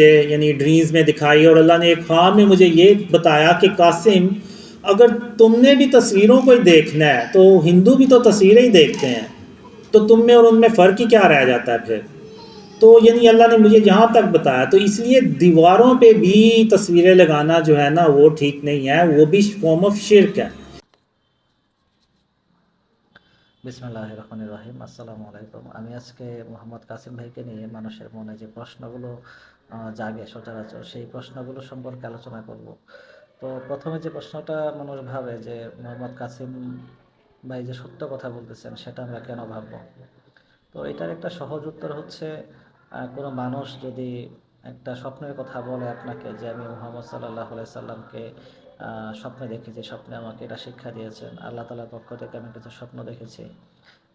مجھے یعنی ڈریمز میں دکھائی اور اللہ نے ایک خواب میں مجھے یہ بتایا کہ قاسم، اگر تم نے بھی تصویروں کو ہی دیکھنا ہے، تو ہندو بھی تو تصویریں ہی دیکھتے ہیں۔ تو تم میں اور ان میں فرق ہی کیا رہ جاتا ہے پھر؟ تو یعنی اللہ نے مجھے یہاں تک بتایا۔ تو اس لیے دیواروں پہ بھی تصویریں لگانا جو ہے نا، وہ ٹھیک نہیں ہے، وہ بھی فارم آف شرک ہے۔ بسم বিসম আল্লাহ রহমান রহিম আসসালামু আলাইকুম کے محمد قاسم بھائی کے نیے মানুষের মনে যে প্রশ্নগুলো জাগে সচরাচর, সেই প্রশ্নগুলো সম্পর্কে আলোচনা করব। তো প্রথমে যে প্রশ্নটা মানুষ ভাবে যে মোহাম্মদ কাসিম ভাই যে সত্য কথা বলতেছেন, সেটা আমরা কেন ভাববো? তো এটার একটা সহজ উত্তর হচ্ছে কোনো মানুষ যদি একটা স্বপ্নের কথা বলে আপনাকে যে আমি মোহাম্মদ সাল্লাহ সাল্লামকে স্বপ্নে দেখেছি, স্বপ্নে আমাকে এটা শিক্ষা দিয়েছেন, আল্লাহ তালার পক্ষ থেকে আমি কিছু স্বপ্ন দেখেছি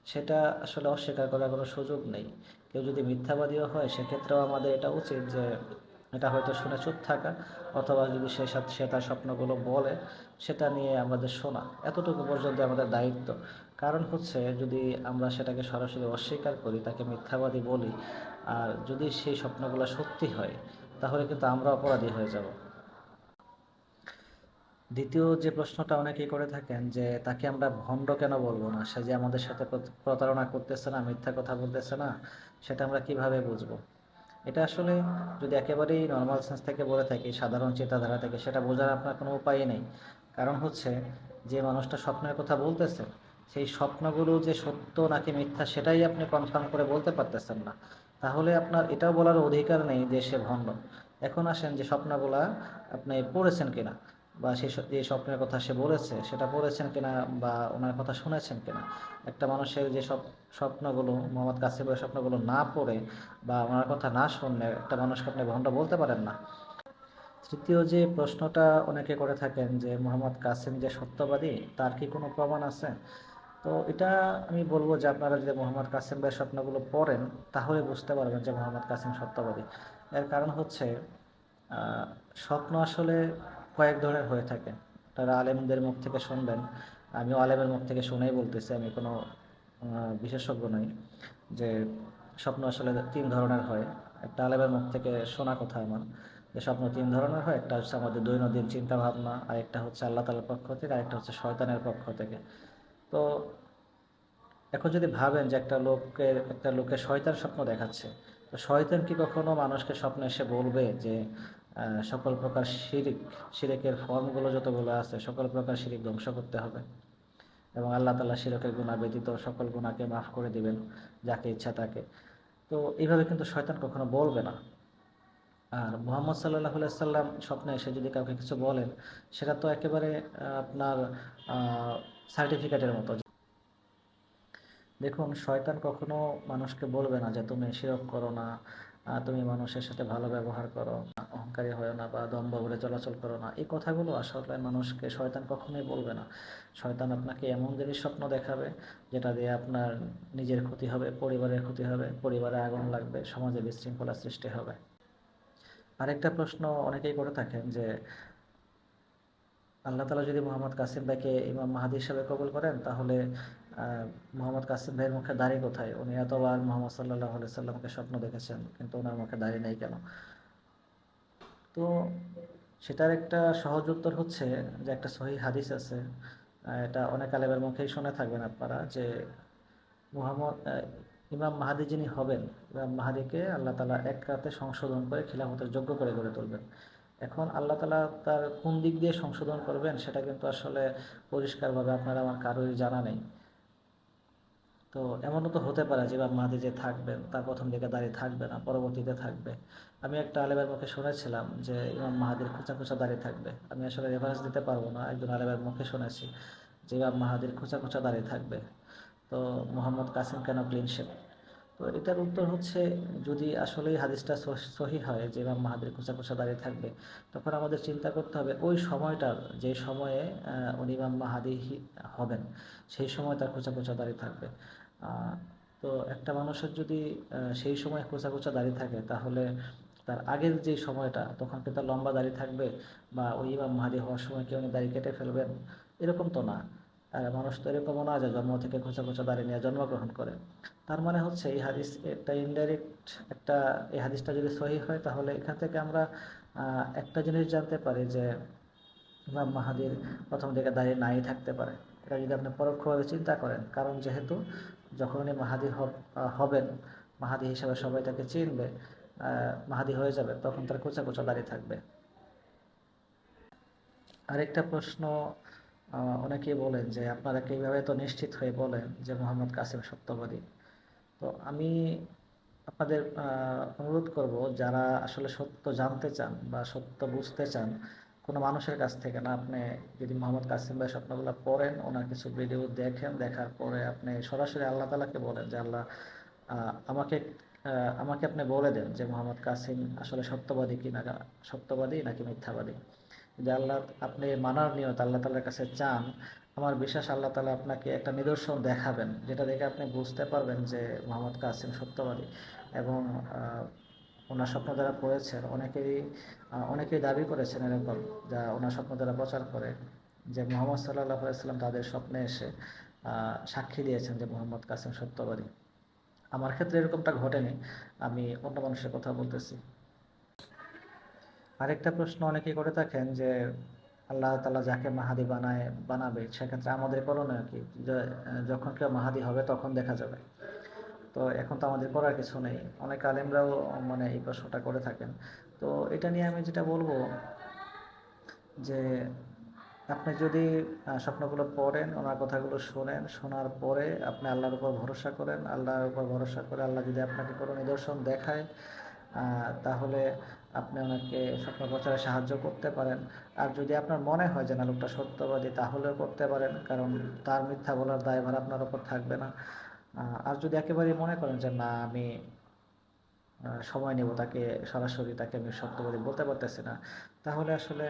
সেটা আসলে অস্বীকার করার কোনো সুযোগ নেই। কেউ যদি মিথ্যাবাদীও হয়, সেক্ষেত্রেও আমাদের এটা উচিত যে এটা হয়তো শুনে চুপ থাকা, অথবা যদি সে সাথে, সে তার স্বপ্নগুলো বলে, সেটা নিয়ে আমাদের শোনা। এতটুকু পর্যন্ত আমাদের দায়িত্ব। কারণ হচ্ছে, যদি আমরা সেটাকে সরাসরি অস্বীকার করি, তাকে মিথ্যাবাদী বলি, আর যদি সেই স্বপ্নগুলো সত্যি হয়, তাহলে কিন্তু আমরা অপরাধী হয়ে যাব। দ্বিতীয় যে প্রশ্নটা অনেকেই করে থাকেন যে, তাকে আমরা ভণ্ড কেন বলব না? সে যে আমাদের সাথে প্রতারণা করতেছে না, মিথ্যা কথা বলতেছে না, সেটা আমরা কীভাবে বুঝব? এটা আসলে যদি একেবারেই নর্মাল সেন্স থেকে বলে থাকি, সাধারণ চিন্তাধারা থেকে, সেটা বোঝার আপনার কোনো উপায় নেই। কারণ হচ্ছে, যে মানুষটা স্বপ্নের কথা বলতেছে, সেই স্বপ্নগুলো যে সত্য নাকি মিথ্যা সেটাই আপনি কনফার্ম করে বলতে পারতেছেন না। তাহলে আপনার এটাও বলার অধিকার নেই যে সে ভণ্ড। এখন আসেন যে স্বপ্নগুলা আপনি পড়েছেন কিনা। বা সে যে স্বপ্নের কথা সে বলেছে, সেটা পড়েছেন কিনা বা ওনার কথা শুনেছেন কিনা? একটা মানুষের যে সব স্বপ্নগুলো, মোহাম্মদ কাসিমের স্বপ্নগুলো না পড়ে বা ওনার কথা না শুনলে একটা মানুষকে আপনি ভণ্ড বলতে পারেন না? তৃতীয় যে প্রশ্নটা অনেকে করে থাকেন যে মোহাম্মদ কাসিম যে সত্যবাদী, তার কি কোনো প্রমাণ আছে? তো এটা আমি বলব যে আপনারা যদি মোহাম্মদ কাসিম ভাইয়ের স্বপ্নগুলো পড়েন, তাহলে বুঝতে পারবেন যে মোহাম্মদ কাসিম সত্যবাদী। এর কারণ হচ্ছে স্বপ্ন আসলে কয়েক ধরনের হয়ে থাকে। তারা আলেমদের মুখ থেকে শুনবেন। আমিও আলেমের মুখ থেকে শুনেই বলতেছি, আমি কোনো বিশেষজ্ঞ নই যে স্বপ্ন আসলে তিন ধরনের হয়। একটা আলেমের মুখ থেকে শোনা কথা আমার, যে স্বপ্ন তিন ধরনের হয়। একটা হচ্ছে আমাদের দৈনন্দিন চিন্তা ভাবনা আরেকটা হচ্ছে আল্লাহ তালার পক্ষ থেকে, আরেকটা হচ্ছে শয়তানের পক্ষ থেকে। তো এখন যদি ভাবেন যে একটা লোকের একটা লোকের শয়তান স্বপ্ন দেখাচ্ছে, তো শয়তান কি কখনো মানুষকে স্বপ্নে এসে বলবে যে সকল প্রকার শিরিক, শিরিকের ফর্মগুলো যতগুলো আছে, সকল প্রকার শিরিক ধ্বংস করতে হবে। এবং আল্লাহ তালা শিরকের গুণা ব্যতীত সকল গুণাকে মাফ করে দিবেন, যাকে ইচ্ছা তাকে। তো এইভাবে কিন্তু শয়তান কখনো বলবে না। আর মোহাম্মদ সাল্লাহ সাল্লাম স্বপ্নে এসে যদি কাউকে কিছু বলেন, সেটা তো একেবারে আপনার সার্টিফিকেটের মতো। দেখুন, শয়তান কখনো মানুষকে বলবে না যে, তুমি শিরক করো না তুমি মানুষের সাথে ভালো ব্যবহার করো, অহংকারী হয় না বা দম্ভ বলে চলাচল করো না। এই কথাগুলো আসলে মানুষকে শয়তান কখনোই বলবে না। শয়তান আপনাকে এমন জিনিস স্বপ্ন দেখাবে, যেটা দিয়ে আপনার নিজের ক্ষতি হবে, পরিবারের ক্ষতি হবে, পরিবারে আগুন লাগবে, সমাজে বিশৃঙ্খলা সৃষ্টি হবে। আরেকটা প্রশ্ন অনেকেই করে থাকেন যে, আল্লাহ তালা যদি মোহাম্মদ কাসিম ভাইকে ইমাম মাহাদি হিসাবে কবুল করেন, তাহলে মোহাম্মদ কাসিম ভাইয়ের মুখে দাড়ি কোথায়? উনি এতবার মোহাম্মদ সাল্লাহ সাল্লামকে স্বপ্ন দেখেছেন, কিন্তু ওনার মুখে দাড়ি নেই কেন? তো সেটার একটা সহজ উত্তর হচ্ছে যে একটা সহি হাদিস আছে এটা অনেক আলেমের মুখেই শুনে থাকবেন আপনারা, যে মোহাম্মদ ইমাম মাহাদি যিনি হবেন, ইমাম মাহাদিকে আল্লাহ তালা এক রাতে সংশোধন করে খিলাফতের যোগ্য করে গড়ে তুলবেন। এখন আল্লাহ তালা তার কোন দিক দিয়ে সংশোধন করবেন, সেটা কিন্তু আসলে পরিষ্কারভাবে আপনারা আমার কারোরই জানা নেই। তো এমনও তো হতে পারে যে মাহাদি যে থাকবেন, তার প্রথম দিকে দাঁড়িয়ে থাকবে না, পরবর্তীতে থাকবে। আমি একটা আলেমের মুখে শুনেছিলাম যে ইমাম মাহাদির খোঁচা খোঁচা দাঁড়িয়ে থাকবে। আমি আসলে রেফারেন্স দিতে পারব না, একজন আলেমের মুখে শুনেছি যে ইমাম মাহাদির খোঁচা খোঁচা দাঁড়িয়ে থাকবে। তো মোহাম্মদ কাসিম কেন ক্লিন শেপ তো এটার উত্তর হচ্ছে, যদি আসলেই হাদিসটা সহ- হয় যে ইমাম মাহাদির খোঁচা খোঁচা দাঁড়িয়ে থাকবে, তখন আমাদের চিন্তা করতে হবে ওই সময়টার, যে সময়ে উনি ইমাম মাহাদি হবেন, সেই সময় তার খোঁচা খোঁচা দাঁড়িয়ে থাকবে। তো একটা মানুষের যদি সেই সময় খোঁচা খোঁচা দাঁড়িয়ে থাকে, তাহলে তার আগের যে সময়টা, তখন কি তার লম্বা দাড়ি থাকবে বা ওই ইমাম মাহাদি হওয়ার সময় কি উনি দাড়ি কেটে ফেলবেন, এরকম তো না। আর মানুষ তো এরকমও না যে জন্ম থেকে খোঁচা খোঁচা দাড়ি নিয়ে জন্মগ্রহণ করে। তার মানে হচ্ছে এই হাদিস একটা ইনডাইরেক্ট একটা, এই হাদিসটা যদি সহি হয়, তাহলে এখান থেকে আমরা একটা জিনিস জানতে পারি যে ইমাম মাহাদির প্রথম দিকে দাঁড়িয়ে নাই থাকতে পারে। এটা যদি আপনি পরোক্ষভাবে চিন্তা করেন, কারণ যেহেতু যখন উনি মাহাদি হবেন, মাহাদি হিসাবে সবাই তাকে চিনবে মাহাদি হয়ে যাবে, তখন তার কোচা কোচা দাঁড়িয়ে থাকবে। আরেকটা প্রশ্ন অনেকেই বলেন যে আপনারা কীভাবে তো নিশ্চিত হয়ে বলেন যে মোহাম্মদ কাসিম সত্যবাদী? তো আমি আপনাদের অনুরোধ করব, যারা আসলে সত্য জানতে চান বা সত্য বুঝতে চান কোনো মানুষের কাছ থেকে না, আপনি যদি মোহাম্মদ কাসিম ভাই স্বপ্নগুলো পড়েন, ওনার কিছু ভিডিও দেখেন, দেখার পরে আপনি সরাসরি আল্লাহ তালাকে বলেন যে, আল্লাহ আমাকে আমাকে আপনি বলে দেন যে, মোহাম্মদ কাসিম আসলে সত্যবাদী কি না সত্যবাদী নাকি মিথ্যাবাদী? যদি আল্লাহ, আপনি মানার নিয়ত আল্লাহ তালার কাছে চান, আমার বিশ্বাস আল্লাহ তালা আপনাকে একটা নিদর্শন দেখাবেন, যেটা দেখে আপনি বুঝতে পারবেন যে, মোহাম্মদ কাসিম সত্যবাদী এবং ওনার স্বপ্ন যারা পড়েছেন অনেকেই অনেকেই দাবি করেছেন এরকম যা ওনার স্বপ্ন যারা প্রচার করে যে মোহাম্মদ সাল্লাহ আলাইসাল্লাম তাদের স্বপ্নে এসে সাক্ষী দিয়েছেন যে মোহাম্মদ কাসিম সত্যবাদী। আমার ক্ষেত্রে এরকমটা ঘটেনি, আমি অন্য মানুষের কথা বলতেছি। আরেকটা প্রশ্ন অনেকেই করে থাকেন যে আল্লাহ তালা যাকে মাহাদি বানায়, বানাবে, সেক্ষেত্রে আমাদের করণীয় কি? যখন কেউ মাহাদি হবে তখন দেখা যাবে। তো এখন তো আমাদের করার কিছু নেই। অনেক আলেমরাও মানে এই প্রশ্নটা করে থাকেন। তো এটা নিয়ে আমি যেটা বলব যে, আপনি যদি স্বপ্নগুলো পড়েন, ওনার কথাগুলো শোনেন, শোনার পরে আপনি আল্লাহর উপর ভরসা করেন, আল্লাহর উপর ভরসা করে আল্লাহ যদি আপনাকে কোনো নিদর্শন দেখায় তাহলে আপনি ওনাকে স্বপ্ন প্রচারে সাহায্য করতে পারেন। আর যদি আপনার মনে হয় যে, না, লোকটা সত্যবাদী, তাহলেও করতে পারেন। কারণ তার মিথ্যা বলার দায়ভার আপনার উপর থাকবে না। আর যদি একেবারেই মনে করেন যে, না, আমি সময় নেব তাকে, সরাসরি তাকে আমি সত্যবাদী বলতে পারতেছি না, তাহলে আসলে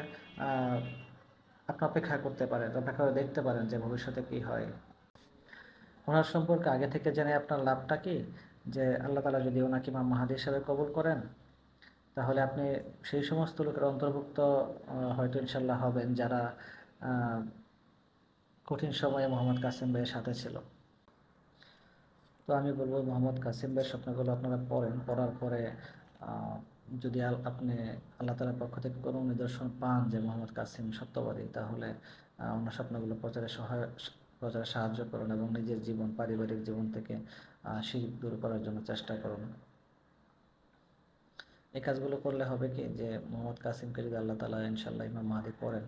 আপনি অপেক্ষা করতে পারেন অপেক্ষা করে দেখতে পারেন যে ভবিষ্যতে কি হয়। ওনার সম্পর্কে আগে থেকে জেনে আপনার লাভটা কি? যে আল্লাহ তালা যদি ওনাকে ইমাম মাহাদি হিসাবে কবুল করেন, তাহলে আপনি সেই সমস্ত লোকের অন্তর্ভুক্ত হয়তো ইনশাল্লাহ হবেন যারা কঠিন সময়ে মোহাম্মদ কাসিম ভাইয়ের সাথে ছিল। তো আমি বলব মোহাম্মদ কাসিম ভাইয়ের স্বপ্নগুলো আপনারা পড়েন। পড়ার পরে যদি আপনি আল্লাহ তালার পক্ষ থেকে কোনো নিদর্শন পান যে মোহাম্মদ কাসিম সত্যবাদী, তাহলে ওনার স্বপ্নগুলো প্রচারে সহায়, প্রচারে সাহায্য করুন এবং নিজের জীবন, পারিবারিক জীবন থেকে শিরিক দূর করার জন্য চেষ্টা করুন। এই কাজগুলো করলে হবে কি যে, মোহাম্মদ কাসিমকে যদি আল্লাহ তালা ইনশাল্লাহ ইমাম মাহাদি পড়েন,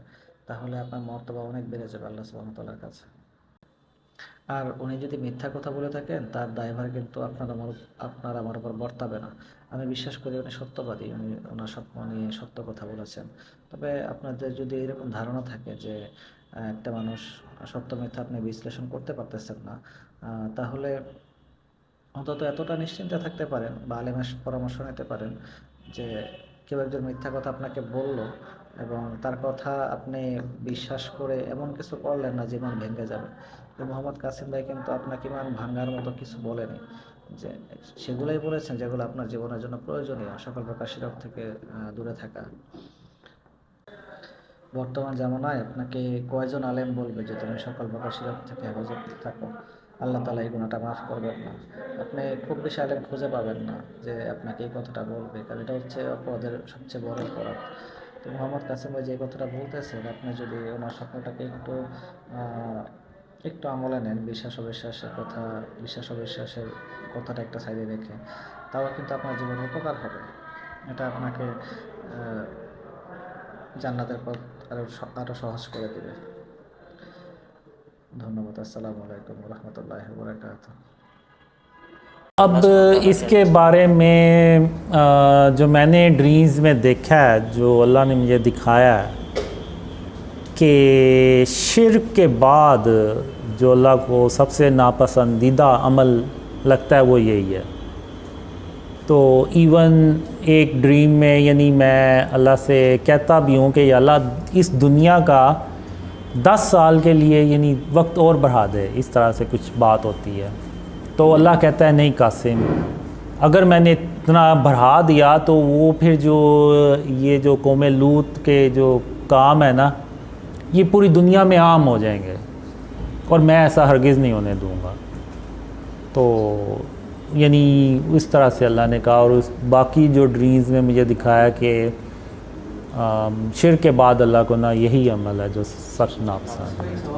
তাহলে আপনার মর্তবা অনেক বেড়ে যাবে আল্লাহ সুবাহ কাছে। আর উনি যদি মিথ্যা কথা বলে থাকেন, তার দায়ভার কিন্তু আপনার আমার আপনার আমার উপর বর্তাবে না। আমি বিশ্বাস করি উনি সত্যবাদী, উনি ওনার স্বপ্ন নিয়ে সত্য কথা বলেছেন। তবে আপনাদের যদি এরকম ধারণা থাকে যে একটা মানুষ সত্য মিথ্যা আপনি বিশ্লেষণ করতে পারতেছেন না তাহলে অন্তত এতটা নিশ্চিন্তে থাকতে পারেন বা আলেমের পরামর্শ নিতে পারেন যে, কেউ একজন মিথ্যা কথা আপনাকে বলল এবং তার কথা আপনি বিশ্বাস করে এমন কিছু করলেন না, জীবন ভেঙে যাবে। তো মোহাম্মদ কাসিম ভাই কিন্তু আপনাকে ইমান ভাঙার মতো কিছু বলেনি। যে সেগুলোই বলেছেন যেগুলো আপনার জীবনের জন্য প্রয়োজনীয়, সকল প্রকার শিরক থেকে দূরে থাকা। বর্তমান জামানায় আপনাকে কয়জন আলেম বলবে যে তুমি সকল প্রকার শিরক থেকে হেফাজত থাকো? আল্লাহ তালা এই গুণাটা মাফ করবেন না। আপনি খুব বেশি আলেম খুঁজে পাবেন না যে আপনাকে এই কথাটা বলবে, কারণ এটা হচ্ছে অপরাধের সবচেয়ে বড় অপরাধ। তো মোহাম্মদ কাসিম ভাই যে কথাটা বলতেছেন, আপনি যদি ওনার স্বপ্নটাকে একটু একটু আমলে নেন বিশ্বাস অবিশ্বাসের কথা বিশ্বাস অবিশ্বাসের কথাটা একটা সাইডে রেখে তাও কিন্তু আপনার জীবনে উপকার হবে এটা আপনাকে আহ, জান্নাতের পথ আরও স- আরও সহজ করে দেবে ধন্যবাদ আসসালামু আলাইকুম রহমতুল্লাহ বরকাত अब इसके बारे में अ, जो मैंने ड्रीम्स में देखा है जो अल्लाह ने मुझे दिखाया है कि शिरक के बाद جو اللہ کو سب سے ناپسندیدہ عمل لگتا ہے وہ یہی ہے۔ تو ایون ایک ڈریم میں یعنی میں اللہ سے کہتا بھی ہوں کہ یا اللہ اس دنیا کا دس سال کے لیے یعنی وقت اور بڑھا دے، اس طرح سے کچھ بات ہوتی ہے۔ تو اللہ کہتا ہے، نہیں قاسم، اگر میں نے اتنا بڑھا دیا تو وہ پھر جو یہ جو قوم لوت کے جو کام ہے نا، یہ پوری دنیا میں عام ہو جائیں گے۔ اور میں ایسا ہرگز نہیں ہونے دوں گا۔ تو یعنی اس طرح سے اللہ نے کہا اور اس باقی جو ڈریمز میں مجھے دکھایا کہ شر کے بعد اللہ کو نہ یہی عمل ہے جو سچ ناپسند ہے۔